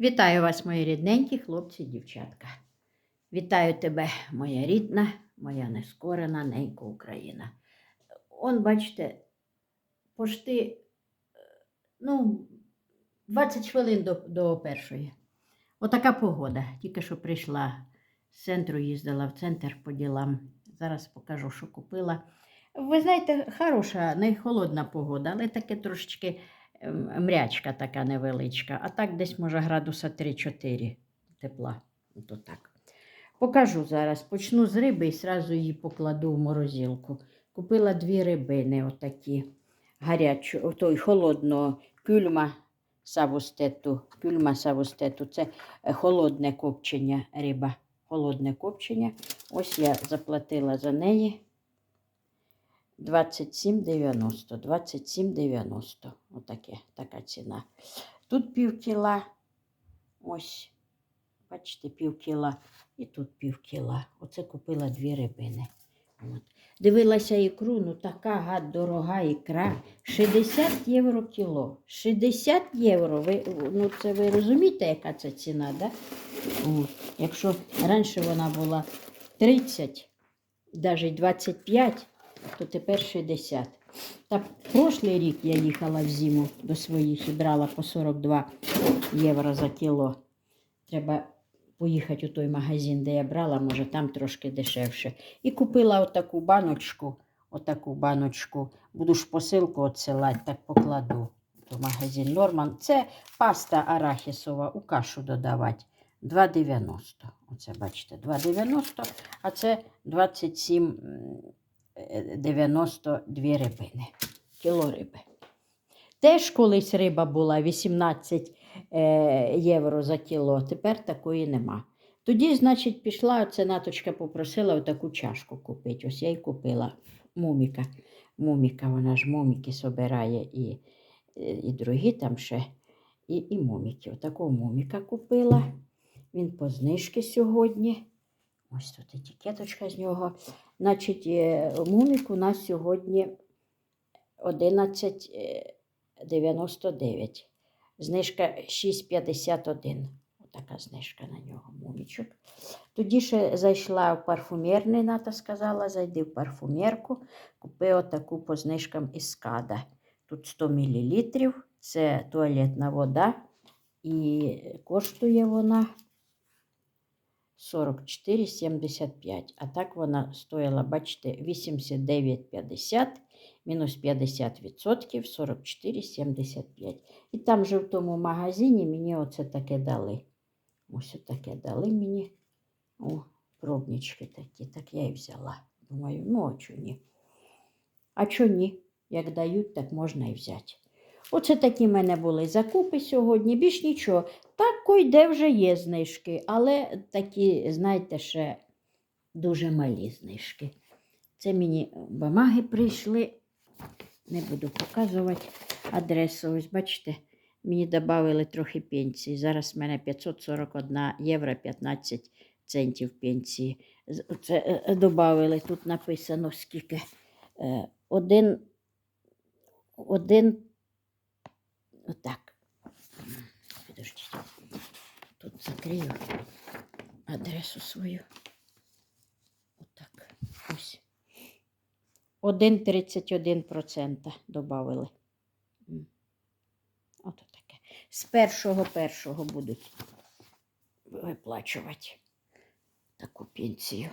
Вітаю вас, мої рідненькі хлопці і дівчатка. Вітаю тебе, моя рідна, моя нескорена ненька Україна. Он, бачите, пошти е, ну, 20 хвилин до, до першої. Отака погода. Тільки що прийшла з центру, їздила в центр по ділам. Зараз покажу, що купила. Ви знаєте, хороша, не холодна погода, але таке трошечки мрячка така невеличка. А так десь може градуса 3-4 тепла. Так. Покажу зараз. Почну з риби і сразу її покладу в морозилку. Купила дві рибини, отакі гарячу, той холодного кюльма савустету. Кюльма савустету це е, холодне копчення риба. Холодне копчення. Ось я заплатила за неї 27,90. 27,90. Отаке, така ціна. Тут пів кіла. Ось, бачите, пів кіла. І тут пів кіла. Оце купила дві рибини. От. Дивилася ікру, ну така гад дорога ікра. 60 євро кіло. 60 євро. Ви, ну це ви розумієте, яка це ціна, да? От. Якщо раніше вона була 30, навіть 25, то тепер 60. Та прошлий рік я їхала в зиму до своїх і брала по 42 євро за кіло. Треба поїхати у той магазин, де я брала, може там трошки дешевше. І купила отаку баночку, отаку баночку. Буду ж посилку відсилати, так покладу. То магазин Норман. Це паста арахісова, у кашу додавати. 2,90. Оце бачите, 2,90, а це 27,92 рибини. Кіло риби. Теж колись риба була 18 е, євро за кіло, тепер такої нема. Тоді, значить, пішла, оце наточка попросила таку чашку купити. Ось я й купила муміка. Муміка, вона ж муміки собирає і, е, і другі там ще, і, і муміки. Отакого муміка купила. Він по знижки сьогодні. Ось тут етикеточка з нього. Значить, е, мумік у нас сьогодні 11,99. Знижка 6,51. Отака знижка на нього, мумічок. Тоді ще зайшла в парфумерний, Ната сказала, зайди в парфумерку, купи отаку по знижкам із скада. Тут 100 мл, це туалетна вода, і коштує вона 44,75. А так вона стоїла, бачите, 89,50 мінус 50%, 44,75. І там же в тому магазині мені оце таке дали. Ось таке дали мені. О, пробнички такі. Так я і взяла. Думаю, ну а чого ні? А чого ні? Як дають, так можна і взяти. Оце такі в мене були закупи сьогодні. Більш нічого. Так койде вже є знижки, але такі, знаєте, ще дуже малі знижки. Це мені бумаги прийшли. Не буду показувати адресу. Ось бачите, мені додали трохи пенсії. Зараз в мене 541 євро 15 центів пенсії. Це додали. Тут написано скільки. Е, Один. Один. Отак. Підождіть. Тут закрию адресу свою. Отак. Ось. 1,31% додали. Ото таке. З першого першого будуть виплачувати таку пенсію.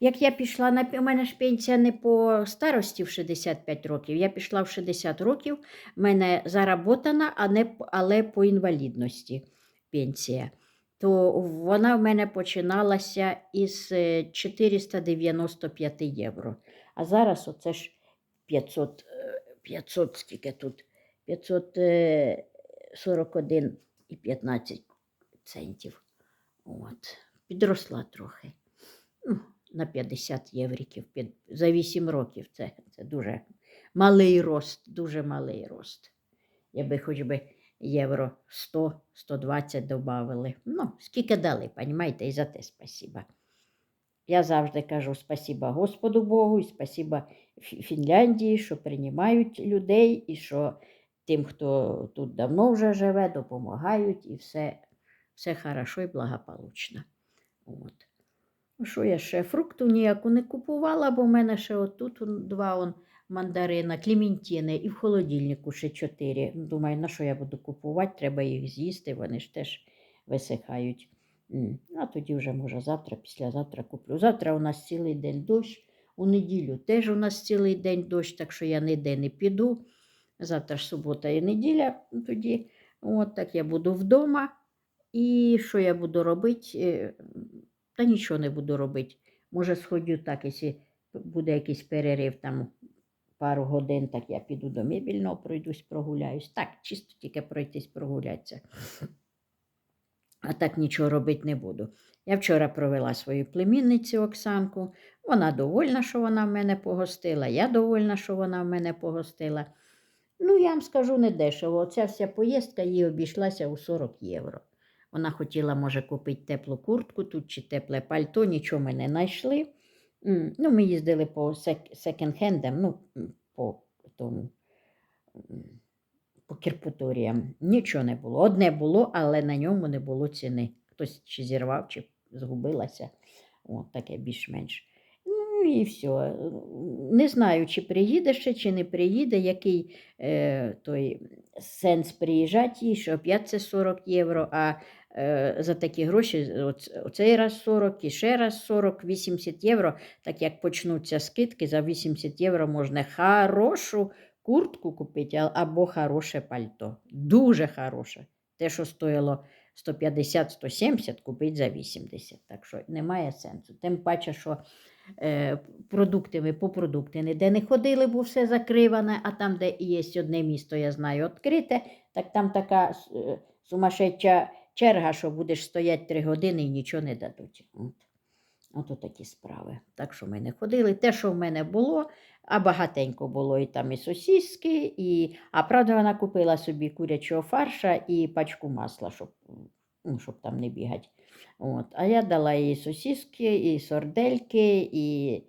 Як я пішла на у мене ж пенсія не по старості в 65 років. Я пішла в 60 років, в мене заработана, а не, але по інвалідності пенсія. То вона в мене починалася із е, 495 євро. А зараз оце ж 500, е, 500 скільки тут? 541 і 15 центів. От. Підросла трохи. Ну, на 50 євриків за 8 років. Це, це дуже малий рост, дуже малий рост. Якби хоч би євро 100-120 додали. Ну, скільки дали, понімаєте, і за те спасіба. Я завжди кажу спасіба Господу Богу і спасіба Фінляндії, що приймають людей і що тим, хто тут давно вже живе, допомагають і все все хорошо і благополучно. От. Ну, Що я ще? Фрукту ніяку не купувала, бо в мене ще отут два он, мандарина, клементини і в холодильнику ще чотири. Думаю, на що я буду купувати, треба їх з'їсти, вони ж теж висихають. А тоді вже, може, завтра, післязавтра куплю. Завтра у нас цілий день дощ, у неділю теж у нас цілий день дощ, так що я ніде не піду. Завтра ж субота і неділя тоді. От так я буду вдома. І що я буду робити? Е, Та нічого не буду робити. Може, сходю так, якщо буде якийсь перерив там пару годин, так я піду до мебільного, пройдусь, прогуляюсь. Так, чисто тільки пройтись, прогулятися. А так нічого робити не буду. Я вчора провела свою племінницю Оксанку. Вона довольна, що вона в мене погостила. Я довольна, що вона в мене погостила. Ну, я вам скажу не дешево. Оця вся поїздка їй обійшлася у 40 євро. Вона хотіла, може, купити теплу куртку тут чи тепле пальто, нічого ми не знайшли. Ну, ми їздили по сек- секонд-хендам, ну, по тому. По кірпуторіям. Нічого не було. Одне було, але на ньому не було ціни. Хтось чи зірвав, чи згубилася. От таке більш-менш. Ну і все. Не знаю, чи приїде ще, чи не приїде, який е, той сенс приїжджати їй, що опять це 40 євро, а за такі гроші оц- оцей раз 40 і ще раз 40, 80 євро. Так як почнуться скидки, за 80 євро можна хорошу куртку купити або хороше пальто. Дуже хороше. Те, що стоїло 150-170, купити за 80. Так що немає сенсу. Тим паче, що е, продукти ми по продукти ніде не ходили, бо все закриване, а там, де є одне місто, я знаю, відкрите, так там така е, сумасшедша черга, що будеш стояти три години і нічого не дадуть. От. Ото такі справи. Так що ми не ходили. Те, що в мене було, а багатенько було і там і сосиски, і... а правда, вона купила собі курячого фарша і пачку масла, щоб, ну, щоб там не бігати. От. А я дала їй сосиски, і сордельки, і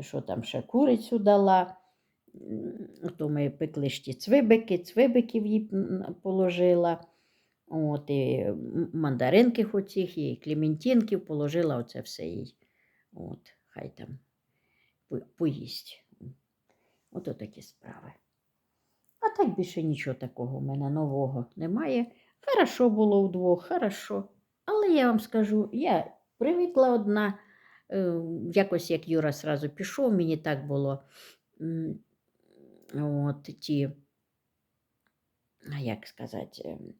що там ще курицю дала. То ми пекли ті цвибики, цвибиків їй положила. От, і мандаринки оцих, і клементинків положила оце все їй. От, хай там поїсть. Ото такі справи. А так більше нічого такого в мене нового немає. Хорошо було вдвох, хорошо. Але я вам скажу, я привикла одна. Е, Якось як Юра сразу пішов, мені так було. От ті, як сказати, ем,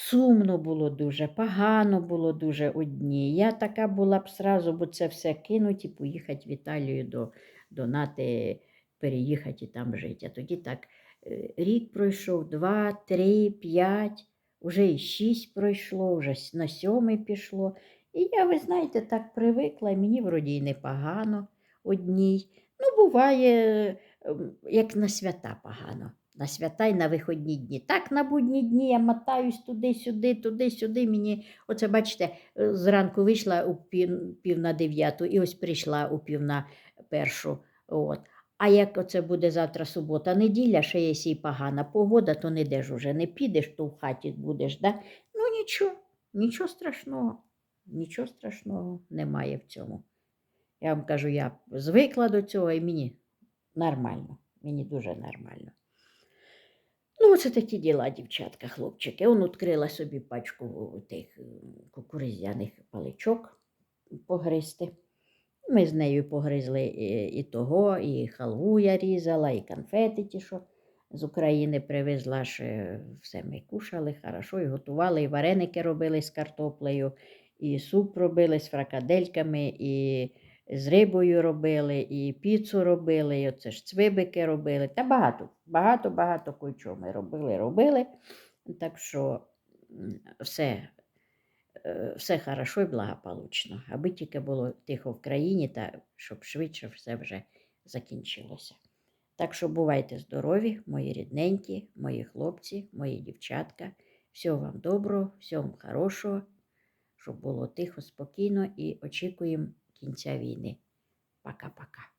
сумно було дуже, погано було дуже одні. Я така була б сразу, бо це все кинуть і поїхати в Італію до, до Нати, переїхати і там жити. А тоді так е, рік пройшов, два, три, п'ять, уже і шість пройшло, вже на сьомий пішло. І я, ви знаєте, так привикла, і мені вроді й непогано одній. Ну, буває, ем, як на свята погано. На свята й на виходні дні. Так, на будні дні я мотаюсь туди-сюди, туди-сюди. Мені, оце бачите, е, зранку вийшла у пів, пів на дев'яту і ось прийшла у пів на першу. От. А як оце буде завтра субота, неділя, ще є і погана погода, то не де ж уже не підеш, то в хаті будеш. Да? Ну нічого, нічого страшного, нічого страшного немає в цьому. Я вам кажу, я звикла до цього і мені нормально, мені дуже нормально. Ну, оце такі діла, дівчатка, хлопчики. Он відкрила собі пачку тих м, кукурудзяних паличок погризти. Ми з нею погризли і, і того, і халву я різала, і конфети ті, що з України привезла, ще все ми кушали, хорошо, і готували, і вареники робили з картоплею, і суп робили з фракадельками, і з рибою робили, і піцу робили, і оце ж цвибики робили. Та багато, багато, багато кое-чого ми робили, робили. Так що все, е, все хорошо і благополучно. Аби тільки було тихо в країні, та щоб швидше все вже закінчилося. Так що бувайте здорові, мої рідненькі, мої хлопці, мої дівчатка. Всього вам доброго, всього вам хорошого, щоб було тихо, спокійно і очікуємо кінця війни. Пока-пока.